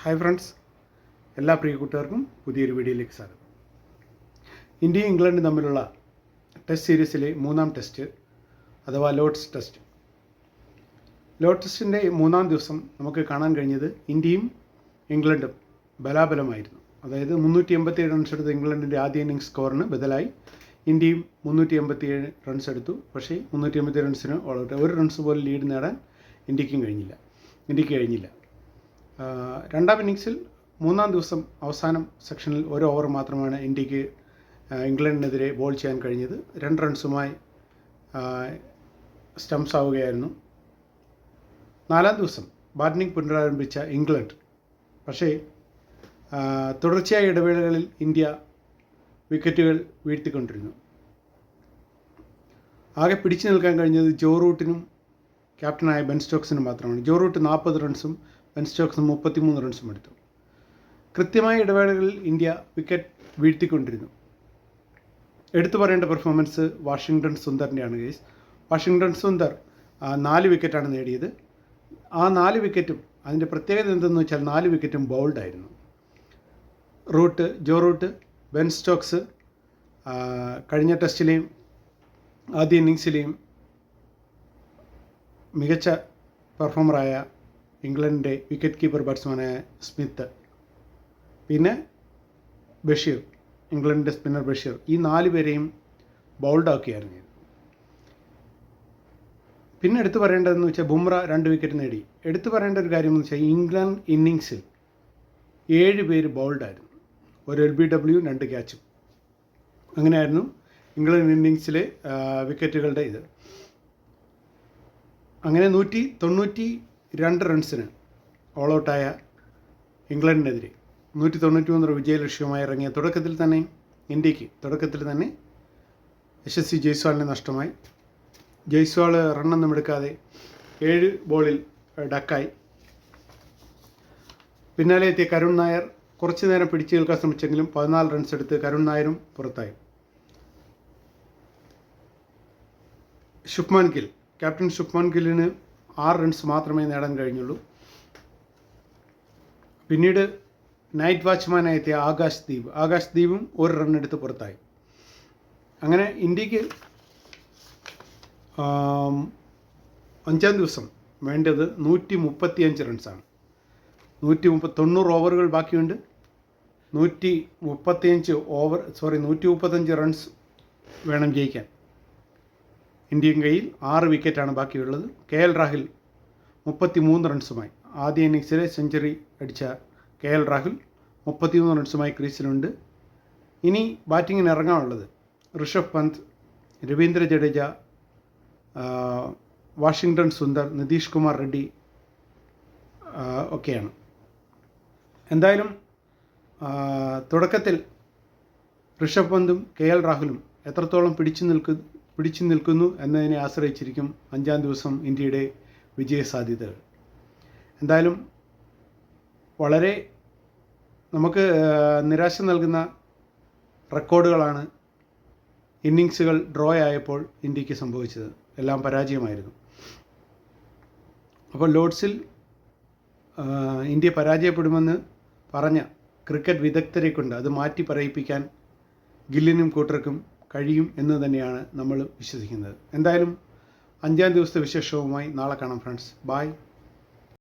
Hi friends എല്ലാ പ്രിയ കൂട്ടുകാർക്കും പുതിയൊരു വീഡിയോയിലേക്ക് സ്വാഗതം. ഇന്ത്യയും ഇംഗ്ലണ്ടും തമ്മിലുള്ള ടെസ്റ്റ് സീരീസിലെ മൂന്നാം ടെസ്റ്റ് അഥവാ ലോഡ്സ് ടെസ്റ്റ് ലോഡ് ടെസ്റ്റിന്റെ മൂന്നാം ദിവസം നമുക്ക് കാണാൻ കഴിഞ്ഞത് ഇന്ത്യയും ഇംഗ്ലണ്ടും ബലാബലമായിരുന്നു. അതായത് മുന്നൂറ്റി എൺപത്തിയേഴ് റൺസ് എടുത്ത ഇംഗ്ലണ്ടിന്റെ ആദ്യ ഇന്നിംഗ്സ് സ്കോറിന് ബദലായി. ഇന്ത്യയും മുന്നൂറ്റി എൺപത്തിയേഴ് റൺസ് എടുത്തു. പക്ഷേ മുന്നൂറ്റി എൺപത്തി റൺസിന് ഓൾ ഔട്ട് ഒരു റൺസ് പോലും ലീഡ് നേടാൻ ഇന്ത്യക്കും കഴിഞ്ഞില്ല. ഇന്ത്യയ്ക്ക് കഴിഞ്ഞില്ല. രണ്ടാം ഇന്നിങ്സിൽ മൂന്നാം ദിവസം അവസാനം സെക്ഷനിൽ ഒരു ഓവർ മാത്രമാണ് ഇന്ത്യയ്ക്ക് ഇംഗ്ലണ്ടിനെതിരെ ബോൾ ചെയ്യാൻ കഴിഞ്ഞത്. രണ്ട് റൺസുമായി സ്റ്റംസ് ആവുകയായിരുന്നു. നാലാം ദിവസം ബാറ്റിംഗ് പുനരാരംഭിച്ച ഇംഗ്ലണ്ട്. പക്ഷേ തുടർച്ചയായ ഇടവേളകളിൽ ഇന്ത്യ വിക്കറ്റുകൾ വീഴ്ത്തിക്കൊണ്ടിരുന്നു. ആകെ പിടിച്ചു നിൽക്കാൻ കഴിഞ്ഞത് ജോ റൂട്ടിനും ക്യാപ്റ്റനായ ബെൻ സ്റ്റോക്സിനും മാത്രമാണ്. ജോ റൂട്ട് നാൽപ്പത് റൺസും ബെൻ സ്റ്റോക്സ് മുപ്പത്തിമൂന്ന് റൺസും എടുത്തു. കൃത്യമായ ഇടവേളകളിൽ ഇന്ത്യ വിക്കറ്റ് വീഴ്ത്തിക്കൊണ്ടിരുന്നു. എടുത്തു പറയേണ്ട പെർഫോമൻസ് വാഷിങ്ടൺ സുന്ദറിന്റെയാണ് കേസ് വാഷിങ്ടൺ സുന്ദർ നാല് വിക്കറ്റാണ് നേടിയത്. ആ നാല് വിക്കറ്റും അതിന്റെ പ്രത്യേകത എന്തെന്ന് വെച്ചാൽ നാല് വിക്കറ്റും ബൗൾഡായിരുന്നു Root Joe Root Ben Stokes കഴിഞ്ഞ ടെസ്റ്റിലെയും ആദ്യ ഇന്നിങ്സിലെയും മികച്ച പെർഫോമറായ ഇംഗ്ലണ്ടിന്റെ വിക്കറ്റ് കീപ്പർ ബാറ്റ്സ്മാനായ സ്മിത്ത്. പിന്നെ ബഷീർ ഇംഗ്ലണ്ടിന്റെ സ്പിന്നർ ബഷീർ. ഈ നാല് പേരെയും ബൗൾഡാക്കിയായിരുന്നു. പിന്നെ എടുത്തു പറയേണ്ടതെന്ന് വെച്ചാൽ ബുംറ രണ്ട് വിക്കറ്റ് നേടി. എടുത്തു പറയേണ്ട ഒരു കാര്യം എന്ന് വെച്ചാൽ ഇംഗ്ലണ്ട് ഇന്നിങ്സിൽ ഏഴ് പേര് ബൗൾഡായിരുന്നു ഒരു എൽ ബി ഡബ്ല്യു രണ്ട് ക്യാച്ചും അങ്ങനെയായിരുന്നു ഇംഗ്ലണ്ട് ഇന്നിങ്സിലെ വിക്കറ്റുകളുടെ ഇത്. അങ്ങനെ നൂറ്റി തൊണ്ണൂറ്റി രണ്ട് റൺസിന് ഓൾ ഔട്ടായ ഇംഗ്ലണ്ടിനെതിരെ. നൂറ്റി തൊണ്ണൂറ്റി മൂന്ന് വിജയലക്ഷ്യവുമായി ഇറങ്ങിയ തുടക്കത്തിൽ തന്നെ ഇന്ത്യയ്ക്ക് തുടക്കത്തിൽ തന്നെ യശസ്വി ജയ്സ്വാളിനെ നഷ്ടമായി. ജയ്സ്വാൾ റണ്ണൊന്നും എടുക്കാതെ ഏഴ് ബോളിൽ ഡക്കായി പിന്നാലെ എത്തിയ കരുൺ നായർ കുറച്ചു നേരം പിടിച്ചു നിൽക്കാൻ ശ്രമിച്ചെങ്കിലും പതിനാല് റൺസ് എടുത്ത് കരുൺ നായരും പുറത്തായി. ശുഭ്മാൻ ഗിൽ ക്യാപ്റ്റൻ ശുഭ്മാൻ ഗില്ലിന് ആറ് റൺസ് മാത്രമേ നേടാൻ കഴിഞ്ഞുള്ളൂ. പിന്നീട് നൈറ്റ് വാച്ച്മാനായി എത്തിയ ആകാശ് ദീപ്. ആകാശ് ദീപും ഒരു റൺ എടുത്ത് പുറത്തായി. അങ്ങനെ ഇന്ത്യയ്ക്ക് അഞ്ചാം ദിവസം വേണ്ടത് നൂറ്റി മുപ്പത്തി അഞ്ച് റൺസാണ് നൂറ്റി മുപ്പത്തി തൊണ്ണൂറ് ഓവറുകൾ ബാക്കിയുണ്ട്. നൂറ്റി മുപ്പത്തിയഞ്ച് ഓവർ സോറി നൂറ്റി മുപ്പത്തഞ്ച് റൺസ് വേണം ജയിക്കാൻ. ഇന്ത്യൻ കയ്യിൽ ആറ് വിക്കറ്റാണ് ബാക്കിയുള്ളത്. കെ എൽ രാഹുൽ മുപ്പത്തി മൂന്ന് റൺസുമായി ആദ്യ ഇന്നിങ്സിലെ സെഞ്ചുറി അടിച്ച കെ എൽ രാഹുൽ മുപ്പത്തിമൂന്ന് റൺസുമായി ക്രീസിലുണ്ട്. ഇനി ബാറ്റിങ്ങിന് ഇറങ്ങാനുള്ളത് ഋഷഭ് പന്ത് രവീന്ദ്ര ജഡേജ വാഷിങ്ടൺ സുന്ദർ നിതീഷ് കുമാർ റെഡ്ഡി ഒക്കെയാണ്. എന്തായാലും തുടക്കത്തിൽ ഋഷഭ് പന്തും കെ എൽ രാഹുലും എത്രത്തോളം പിടിച്ചു നിൽക്കു പിടിച്ചു നിൽക്കുന്നു എന്നതിനെ ആശ്രയിച്ചിരിക്കും അഞ്ചാം ദിവസം ഇന്ത്യയുടെ വിജയ സാധ്യതകൾ എന്തായാലും വളരെ നമുക്ക് നിരാശ നൽകുന്ന റെക്കോർഡുകളാണ് ഇന്നിങ്സുകൾ ഡ്രോ ആയപ്പോൾ ഇന്ത്യയ്ക്ക് സംഭവിച്ചത്. എല്ലാം പരാജയമായിരുന്നു. അപ്പോൾ ലോഡ്സിൽ ഇന്ത്യ പരാജയപ്പെടുമെന്ന് പറഞ്ഞ ക്രിക്കറ്റ് വിദഗ്ധരെ കൊണ്ട് അത് മാറ്റി പറയിപ്പിക്കാൻ ഗില്ലിനും കൂട്ടർക്കും കഴിയും എന്ന് തന്നെയാണ് നമ്മൾ വിശ്വസിക്കുന്നത്. എന്തായാലും അഞ്ചാം ദിവസത്തെ വിശേഷവുമായി നാളെ കാണാം ഫ്രണ്ട്സ്. ബായ്